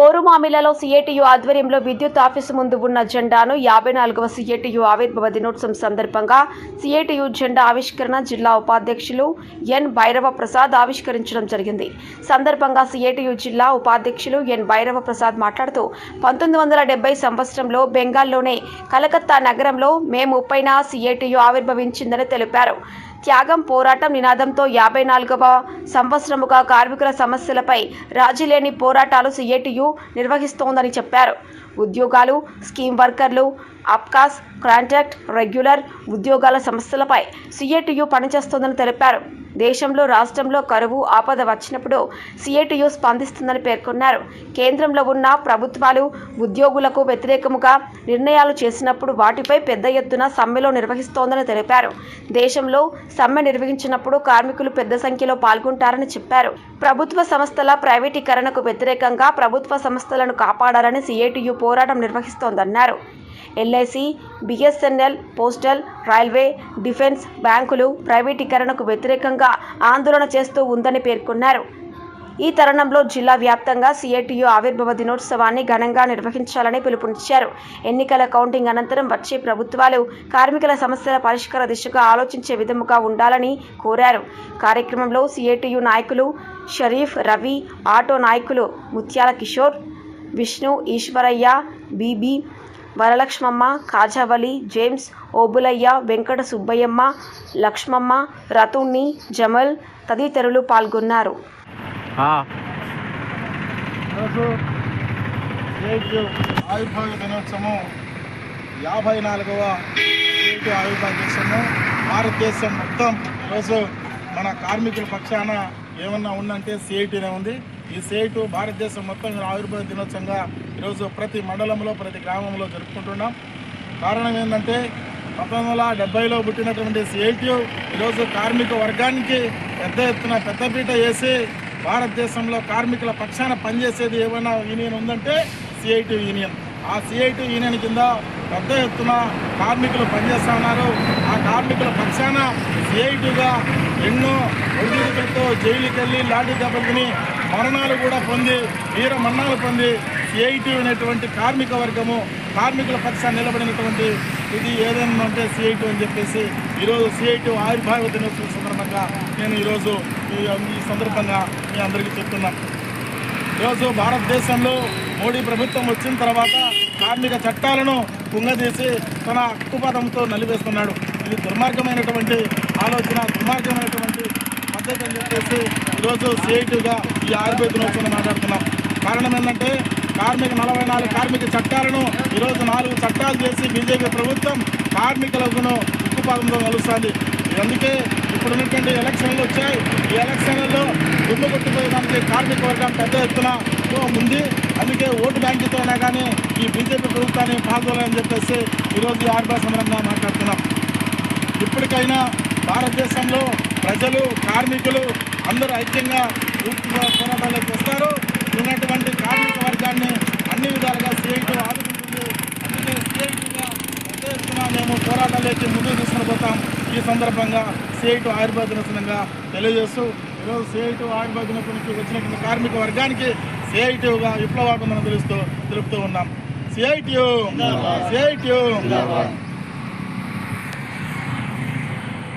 కోరుమామిలలో CITU ఆధ్వర్యంలో విద్యుత్ office ముందు ఉన్న జెండాను యాభై నాలుగవ సిఐటియు ఆవిర్భవ దినోత్సవం సందర్భంగా సిఐటియు జెండా ఆవిష్కరణ జిల్లా ఉపాధ్యక్షులు ఎన్ భైరవ ప్రసాద్ ఆవిష్కరించడం జరిగింది. సందర్భంగా సిఐటియు జిల్లా ఉపాధ్యక్షులు ఎన్ భైరవ ప్రసాద్ మాట్లాడుతూ పంతొమ్మిది వందల డెబ్బై సంవత్సరంలో బెంగాల్లోనే కలకత్తా నగరంలో మే ముప్పైన సిఐటియు ఆవిర్భవించిందని తెలిపారు. త్యాగం పోరాటం నినాదంతో యాభై నాలుగవ సంవత్సరముగా కార్మికుల సమస్యలపై రాజీలేని పోరాటాలు సిఐటియు నిర్వహిస్తోందని చెప్పారు. ఉద్యోగాలు స్కీమ్ వర్కర్లు అప్కాస్ కాంట్రాక్ట్ రెగ్యులర్ ఉద్యోగాల సమస్యలపై సిఐటియు పనిచేస్తోందని తెలిపారు. దేశంలో రాష్ట్రంలో కరువు ఆపద వచ్చినప్పుడు సిఐటియు స్పందిస్తుందని పేర్కొన్నారు. కేంద్రంలో ఉన్న ప్రభుత్వాలు ఉద్యోగులకు వ్యతిరేకముగా నిర్ణయాలు చేసినప్పుడు వాటిపై పెద్ద ఎత్తున సమ్మెలో నిర్వహిస్తోందని తెలిపారు. దేశంలో సమ్మె నిర్వహించినప్పుడు కార్మికులు పెద్ద సంఖ్యలో పాల్గొంటారని చెప్పారు. ప్రభుత్వ సంస్థల ప్రైవేటీకరణకు వ్యతిరేకంగా ప్రభుత్వ సంస్థలను కాపాడాలని సిఐటియు పోరాటం నిర్వహిస్తోందన్నారు. LIC BSNL postal railway defence బ్యాంకులు ప్రైవేటీకరణకు వ్యతిరేకంగా ఆందోళన చేస్తూ ఉందని పేర్కొన్నారు. ఈ తరుణంలో జిల్లా వ్యాప్తంగా సిఐటియు ఆవిర్భవ దినోత్సవాన్ని ఘనంగా నిర్వహించాలని పిలుపునిచ్చారు. ఎన్నికల కౌంటింగ్ అనంతరం వచ్చే ప్రభుత్వాలు కార్మికుల సమస్యల పరిష్కార దిశగా ఆలోచించే విధముగా ఉండాలని కోరారు. కార్యక్రమంలో సిఐటియు నాయకులు షరీఫ్ రవి ఆటో నాయకులు ముత్యాల కిషోర్ విష్ణు ఈశ్వరయ్య బీబీ వరలక్ష్మమ్మ కాజావలి జేమ్స్ ఓబులయ్య వెంకట సుబ్బయ్యమ్మ లక్ష్మమ్మ రతుణ్ణి జమల్ తదితరులు పాల్గొన్నారు. ఆ, ఈరోజు ఏఐటి ఆవిర్భావ దినోత్సవం యాభై నాలుగవ ఆవిర్భావ దినోత్సవం భారతదేశం మొత్తం ఈరోజు మన కార్మికుల పక్షాన ఏమన్నా ఉందంటే సిఐటినే ఉంది. ఈ సిఐటి భారతదేశం మొత్తం ఆవిర్భావ దినోత్సవంగా ఈరోజు ప్రతి మండలంలో ప్రతి గ్రామంలో జరుపుకుంటున్నాం. కారణం ఏంటంటే పంతొమ్మిది వందల డెబ్బైలో పుట్టినటువంటి సిఐటియు ఈరోజు కార్మిక వర్గానికి పెద్ద ఎత్తున పెద్దపీట వేసి భారతదేశంలో కార్మికుల పక్షాన పనిచేసేది ఏమైనా యూనియన్ ఉందంటే సిఐటి యూనియన్. ఆ సిఐటి యూనియన్ కింద పెద్ద ఎత్తున కార్మికులు పనిచేస్తా ఉన్నారు. ఆ కార్మికుల పక్షాన సిఐటిగా ఎన్నో ఒడిదుడుకులతో జైలుకి వెళ్ళి లాఠీ దెబ్బతిని మరణాలు కూడా పొంది వీర మరణాలు పొంది సిఐటి అనేటువంటి కార్మిక వర్గము కార్మికుల పక్షాన్ని నిలబడినటువంటి ఇది ఏదైనా అంటే సిఐటి అని చెప్పేసి ఈరోజు సిఐటి ఆవిర్భావ దినోత్సవం సందర్భంగా నేను ఈరోజు ఈ సందర్భంగా మీ అందరికీ చెప్తున్నాను ఈరోజు భారతదేశంలో మోడీ ప్రభుత్వం వచ్చిన తర్వాత కార్మిక చట్టాలను కుంగదీసి తన హక్కుపదంతో నలివేస్తున్నాడు ఇది దుర్మార్గమైనటువంటి ఆలోచన దుర్మార్గమైనటువంటి పద్ధతి అని చెప్పేసి ఈరోజు సిఐటిగా ఈ ఆయుర్వేద దినోత్సవం మాట్లాడుతున్నాం. కారణం ఏంటంటే కార్మిక నలభై నాలుగు కార్మిక చట్టాలను ఈరోజు నాలుగు చట్టాలు చేసి బీజేపీ ప్రభుత్వం కార్మికులకు ఉక్కుపాదంలో కలుస్తుంది అందుకే ఇప్పుడు ఉన్నటువంటి ఎలక్షన్లు వచ్చాయి. ఈ ఎలక్షన్లలో దుమ్ము కొట్టుకోవడానికి కార్మిక వర్గం పెద్ద ఎత్తున ఉంది. అందుకే ఓటు బ్యాంకుతో అయినా కానీ ఈ బీజేపీ ప్రభుత్వాన్ని పాల్గొనాలని చెప్పేసి ఈరోజు ఈ సమరంగా మాట్లాడుతున్నాం. ఇప్పటికైనా భారతదేశంలో ప్రజలు కార్మికులు అందరూ ఐక్యంగా పోరాటాలకు వస్తారు ఉన్నటువంటి కార్మిక వర్గాన్ని అన్ని విధాలుగా సిఐటి ఆదుకుంటుంది. అందుకే సిఐటిగా పెద్ద ఎత్తున మేము పోరాటాలకి ముందుకు తీసుకుని పోతాం. ఈ సందర్భంగా సిఐటి ఆయుర్వేద దినోత్సవంగా తెలియజేస్తూ ఈరోజు సిఐటి ఆయుర్వేద దినోత్సవానికి వచ్చినటువంటి కార్మిక వర్గానికి సిఐటిగా విప్లవాభిందన తెలుస్తూ తెలుపుతూ ఉన్నాం. CITU CITU